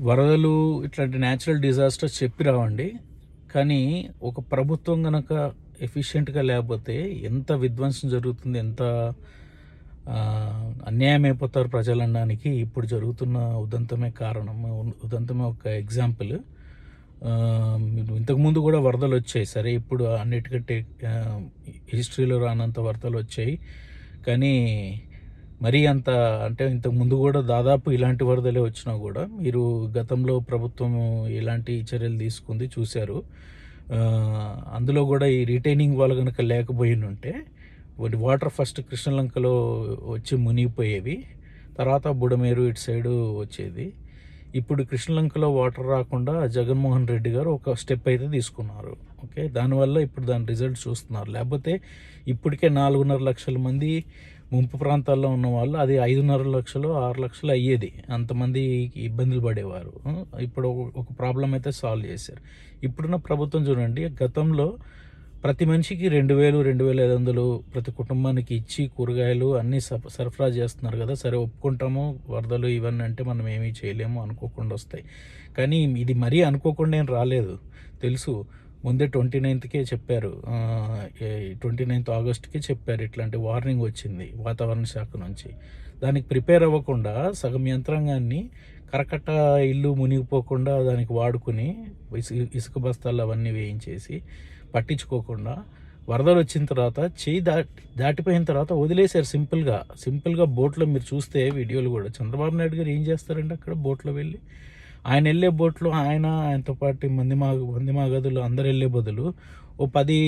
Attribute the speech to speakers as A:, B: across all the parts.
A: వరదలు ఇట్లాంటి natural disasters చెప్పి రావండి. కానీ ఒక ప్రభుత్వం కనుక ఎఫిషియెంట్గా లేకపోతే ఎంత విధ్వంసం జరుగుతుంది ఎంత అన్యాయం అయిపోతారు ప్రజలు అనడానికి ఇప్పుడు జరుగుతున్న ఉదంతమే కారణం ఉదంతమే ఒక ఎగ్జాంపుల్ మీరు ఇంతకుముందు కూడా వరదలు వచ్చాయి. సరే ఇప్పుడు అన్నిటికంటే హిస్టరీలో రానంత వరదలు వచ్చాయి. కానీ మరీ అంత అంటే ఇంతకు ముందు కూడా దాదాపు ఇలాంటి వరదలే వచ్చినా కూడా మీరు గతంలో ప్రభుత్వం ఎలాంటి చర్యలు తీసుకుంది చూశారు. అందులో కూడా ఈ రిటైనింగ్ వాళ్ళు కనుక లేకపోయినుంటే వాటర్ ఫస్ట్ కృష్ణలంకలో వచ్చి మునిగిపోయేవి తర్వాత బుడమేరు ఇటు సైడు వచ్చేది. ఇప్పుడు కృష్ణలంకలో వాటర్ రాకుండా జగన్మోహన్ రెడ్డి గారు ఒక స్టెప్ అయితే తీసుకున్నారు. ఓకే? దానివల్ల ఇప్పుడు దాని రిజల్ట్ చూస్తున్నారు. లేకపోతే ఇప్పటికే నాలుగున్నర లక్షల మంది ముంపు ప్రాంతాల్లో ఉన్న వాళ్ళు అది ఐదున్నర లక్షలు ఆరు లక్షలు అయ్యేది. అంతమంది ఇబ్బందులు పడేవారు. ఇప్పుడు ఒక- ప్రాబ్లం అయితే సాల్వ్ చేశారు. ఇప్పుడున్న ప్రభుత్వం చూడండి గతంలో ప్రతి మనిషికి రెండు వేలు రెండు వేల ఐదు వందలు ప్రతి కుటుంబానికి ఇచ్చి కూరగాయలు అన్నీ సరఫరా చేస్తున్నారు కదా. సరే ఒప్పుకుంటాము వరదలు ఇవన్నీ అంటే మనం ఏమీ చేయలేము అనుకోకుండా వస్తాయి. కానీ ఇది మరీ అనుకోకుండా ఏం రాలేదు. తెలుసు ముందే ట్వంటీ నైన్త్కే చెప్పారు. ట్వంటీ నైన్త్ ఆగస్ట్కి చెప్పారు ఇట్లాంటి వార్నింగ్ వచ్చింది వాతావరణ శాఖ నుంచి. దానికి ప్రిపేర్ అవ్వకుండా సగం యంత్రాంగాన్ని కరకట్ట ఇల్లు మునిగిపోకుండా దానికి వాడుకుని ఇసుక ఇసుక బస్తాలు అవన్నీ వేయించేసి పట్టించుకోకుండా వరదలు వచ్చిన తర్వాత చేయి దాటి దాటిపోయిన తర్వాత వదిలేశారు సింపుల్గా. సింపుల్గా బోట్లో మీరు చూస్తే వీడియోలు కూడా. చంద్రబాబు నాయుడు గారు ఏం చేస్తారండి అక్కడ బోట్లో వెళ్ళి? ఆయన వెళ్ళే బోట్లో ఆయన ఆయనతో పాటు మంది మా మంది మాగదులు అందరు వెళ్ళే బదులు ఓ పది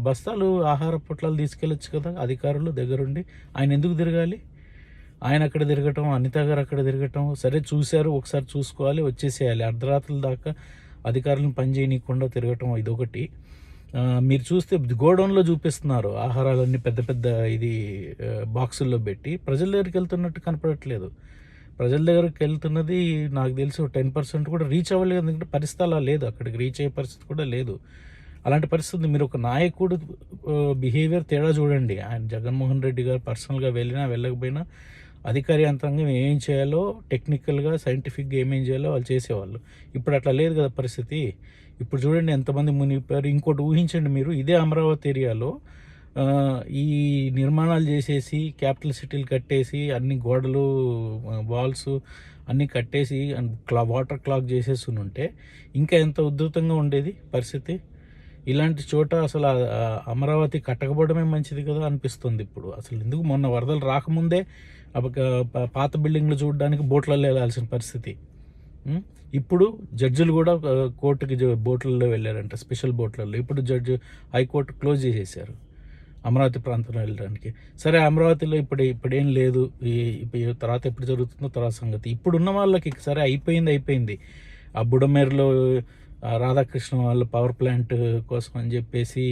A: బస్తాలు ఆహార పొట్లాలు తీసుకెళ్ళొచ్చు కదా అధికారులు దగ్గరుండి. ఆయన ఎందుకు తిరగాలి? ఆయన అక్కడ తిరగటం అనిత గారు అక్కడ తిరగటం సరే చూశారు ఒకసారి చూసుకోవాలి వచ్చేసేయాలి. అర్ధరాత్రుల దాకా అధికారులను పని చేయనీయకుండా తిరగటం ఇదొకటి. మీరు చూస్తే గోడౌన్లో చూపిస్తున్నారు ఆహారాలన్నీ పెద్ద పెద్ద ఇది బాక్సుల్లో పెట్టి. ప్రజల దగ్గరికి వెళ్తున్నట్టు కనపడట్లేదు. ప్రజల దగ్గరికి వెళ్తున్నది నాకు తెలిసి టెన్ పర్సెంట్ కూడా రీచ్ అవ్వలేదు ఎందుకంటే పరిస్థితి అలా లేదు. అక్కడికి రీచ్ అయ్యే పరిస్థితి కూడా లేదు. అలాంటి పరిస్థితి మీరు ఒక నాయకుడు బిహేవియర్ తేడా చూడండి. ఆయన జగన్మోహన్ రెడ్డి గారు పర్సనల్గా వెళ్ళినా వెళ్ళకపోయినా అధికారి యంత్రంగా ఏం చేయాలో టెక్నికల్గా సైంటిఫిక్గా ఏమేం చేయాలో వాళ్ళు చేసేవాళ్ళు. ఇప్పుడు అట్లా లేదు కదా పరిస్థితి. ఇప్పుడు చూడండి ఎంతమంది మునిగిపోయారు. ఇంకోటి ఊహించండి మీరు ఇదే అమరావతి ఏరియాలో ఈ నిర్మాణాలు చేసేసి క్యాపిటల్ సిటీలు కట్టేసి అన్ని గోడలు వాల్స్ అన్నీ కట్టేసి క్లా వాటర్ క్లాక్ చేసేసి ఉంటే ఇంకా ఎంత ఉధృతంగా ఉండేది పరిస్థితి? ఇలాంటి చోట అసలు అమరావతి కట్టకపోవడమే మంచిది కదా అనిపిస్తుంది ఇప్పుడు. అసలు ఎందుకు మొన్న వరదలు రాకముందే ప- పాత బిల్డింగ్లు చూడడానికి బోట్లలో వెళ్ళాల్సిన పరిస్థితి. ఇప్పుడు జడ్జిలు కూడా కోర్టుకి బోట్లలో వెళ్ళారంట స్పెషల్ బోట్లలో ఇప్పుడు జడ్జి హైకోర్టు క్లోజ్ చేసేసారు అమరావతి ప్రాంతంలో వెళ్ళడానికి. సరే అమరావతిలో ఇప్పుడు ఇప్పుడు ఏం లేదు. ఈ ఇప్పుడు తర్వాత ఎప్పుడు జరుగుతుందో తర్వాత సంగతి. ఇప్పుడున్న వాళ్ళకి సరే అయిపోయింది అయిపోయింది. ఆ బుడమేరులో రాధాకృష్ణ వాళ్ళ పవర్ ప్లాంట్ కోసం అని చెప్పేసి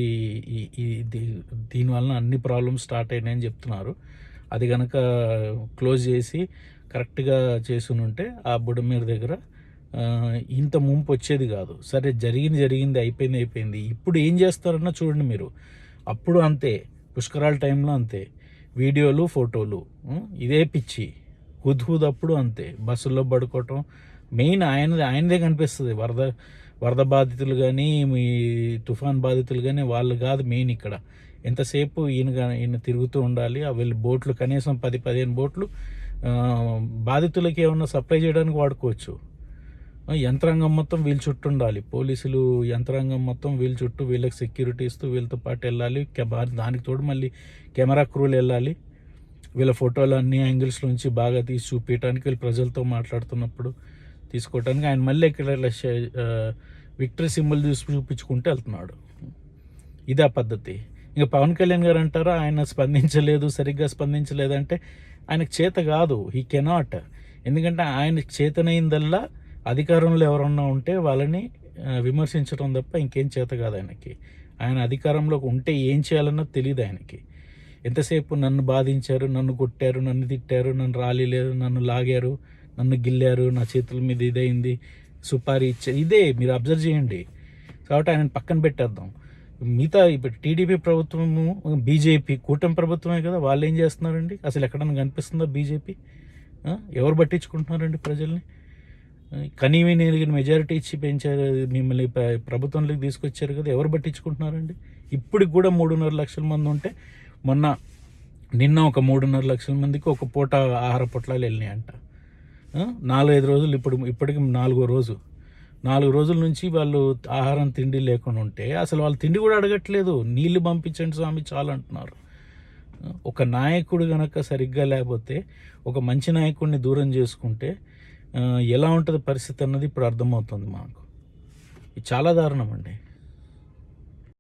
A: ఈ దీ- దీనివలన అన్ని ప్రాబ్లమ్స్ స్టార్ట్ అయినాయని చెప్తున్నారు. అది కనుక క్లోజ్ చేసి కరెక్ట్గా చేసునుంటే ఆ బుడమేరు దగ్గర ఇంత ముంపు వచ్చేది కాదు. సరే జరిగింది జరిగింది అయిపోయింది అయిపోయింది. ఇప్పుడు ఏం చేస్తారన్నా చూడండి మీరు. అప్పుడు అంతే పుష్కరాల టైంలో అంతే. వీడియోలు ఫోటోలు ఇదే పిచ్చి. హుద్ అప్పుడు అంతే. బస్సుల్లో పడుకోవటం మెయిన్ ఆయన ఆయనదే కనిపిస్తుంది. వరద వరద బాధితులు కానీ మీ తుఫాన్ బాధితులు కానీ వాళ్ళు కాదు మెయిన్ ఇక్కడ. ఎంతసేపు ఈయన ఈయన తిరుగుతూ ఉండాలి వీళ్ళు బోట్లు కనీసం పది పదిహేను బోట్లు బాధితులకి ఏమన్నా సప్లై చేయడానికి వాడుకోవచ్చు. యంత్రాంగం మొత్తం వీళ్ళ చుట్టూ ఉండాలి. పోలీసులు యంత్రాంగం మొత్తం వీళ్ళ చుట్టూ వీళ్ళకి సెక్యూరిటీ ఇస్తూ వీళ్ళతో పాటు వెళ్ళాలి. కె- దానికి తోడు మళ్ళీ కెమెరా క్రూలు వెళ్ళాలి. వీళ్ళ ఫోటోలు అన్ని యాంగిల్స్ నుంచి బాగా తీసి చూపించడానికి వీళ్ళు ప్రజలతో మాట్లాడుతున్నప్పుడు తీసుకోవటానికి ఆయన మళ్ళీ ఇక్కడ విక్టరీ సింబల్ చూసి చూపించుకుంటూ వెళ్తున్నాడు. ఇదే పద్ధతి. ఇంకా పవన్ కళ్యాణ్ గారు అంటారా ఆయన స్పందించలేదు సరిగ్గా స్పందించలేదంటే ఆయనకు చేత కాదు. హీ కెనాట్ ఎందుకంటే ఆయనకు చేతనైందల్లా అధికారంలో ఎవరన్నా ఉంటే వాళ్ళని విమర్శించడం తప్ప ఇంకేం చేత కాదు ఆయనకి. ఆయన అధికారంలోకి ఉంటే ఏం చేయాలన్నది తెలియదు ఆయనకి. ఎంతసేపు నన్ను బాధించారు నన్ను కొట్టారు నన్ను తిట్టారు నన్ను రాలిలేరు నన్ను లాగారు నన్ను గిల్లారు నా చేతుల మీద ఇదైంది సుపారీ ఇచ్చారు ఇదే మీరు అబ్జర్వ్ చేయండి. కాబట్టి ఆయన పక్కన పెట్టేద్దాం. మిగతా ఇప్పుడు టీడీపీ ప్రభుత్వము బీజేపీ కూటమి ప్రభుత్వమే కదా వాళ్ళు ఏం చేస్తున్నారండి? అసలు ఎక్కడన్నా కనిపిస్తుందా బీజేపీ? ఎవరు పట్టించుకుంటున్నారండి ప్రజల్ని? కనీవి ఎరిగిన మెజారిటీ ఇచ్చి పెంచారు. మిమ్మల్ని ప్రభుత్వంలోకి తీసుకొచ్చారు కదా ఎవరు పట్టించుకుంటున్నారండి? ఇప్పటికి కూడా మూడున్నర లక్షల మంది ఉంటే మొన్న నిన్న ఒక మూడున్నర లక్షల మందికి ఒక పూట ఆహార పొట్లాలు వెళ్ళినాయంట. నాలుగైదు రోజులు ఇప్పుడు ఇప్పటికి నాలుగో రోజు. నాలుగు రోజుల నుంచి వాళ్ళు ఆహారం తిండి లేకుండా ఉంటే అసలు వాళ్ళు తిండి కూడా అడగట్లేదు. నీళ్ళు పంపించండి స్వామి చాలు అంటున్నారు. ఒక నాయకుడు గనక సరిగ్గా లేకపోతే ఒక మంచి నాయకుడిని దూరం చేసుకుంటే ఎలా ఉంటుంది పరిస్థితి అన్నది ఇప్పుడు అర్థమవుతుంది మాకు. ఇది చాలా దారుణం అండి.